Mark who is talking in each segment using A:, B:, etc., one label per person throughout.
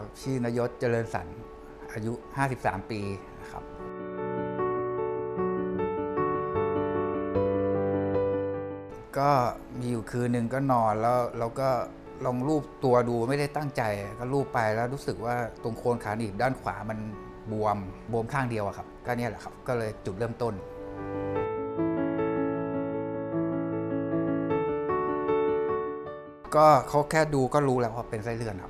A: ครับชื่อนยศเจริญสันอายุ 53 ปีนะครับก็มีอยู่คืนหนึ่งก็นอนแล้วเราก็ลองรูปตัวดูไม่ได้ตั้งใจ ก็รูปไปแล้วรู้สึกว่าตรงโคนขาหนีบด้านขวามันบวมบวมข้างเดียวอะครับ ก็เนี่ยแหละครับ ก็เลยจุดเริ่มต้น ก็เขาแค่ดูก็รู้แล้วว่าเป็นไส้เลื่อนครับ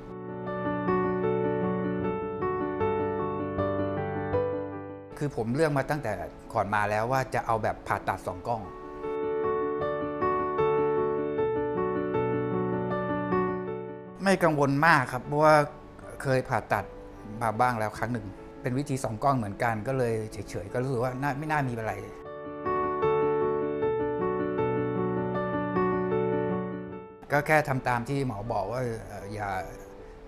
A: คือผมเลือกมาตั้งแต่ก่อนมาแล้วว่าจะเอาแบบผ่าตัดสองกล้อง ไม่กังวลมากครับเพราะว่าเคยผ่าตัดมาบ้างแล้วครั้งหนึ่ง เป็นวิธีสองกล้องเหมือนกันก็เลยเฉยๆ ก็รู้สึกว่าาไม่น่ามีอะไรก็แค่ทำตามที่หมอบอกว่าเอ่ออย่า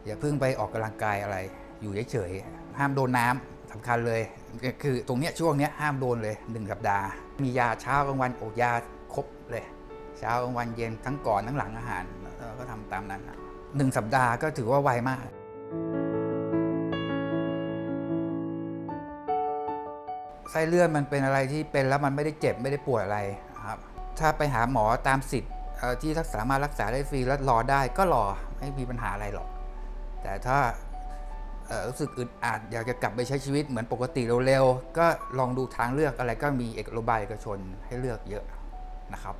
A: อย่าเพิ่งไปออกกำลังกายอะไร อยู่เฉยๆห้ามโดนน้ำสำคัญเลย คือตรงเนี้ยช่วงเนี้ยห้ามโดนเลยหนึ่งสัปดาห์ มียาเช้ากลางวันโอยาครบเลย เช้ากลางวันเย็นทั้งก่อนทั้งหลังอาหารเราก็ทำตามนั้นนะหนึ่งสัปดาห์ก็ถือว่าไวมากไส้เลื่อนมันเป็นอะไรที่เป็นแล้วมันไม่ได้เจ็บไม่ได้ปวดอะไรครับ ถ้าไปหาหมอตามสิทธิ์ที่รักสามารถรักษาได้ฟรีแล้วรอได้ก็รอไม่มีปัญหาอะไรหรอก แต่ถ้า รู้สึกอึดอัดอยากจะกลับไปใช้ชีวิตเหมือนปกติเร็วๆก็ลองดูทางเลือกอะไรก็มีเอกโรงพยาบายเอกชนให้เลือกเยอะนะครับ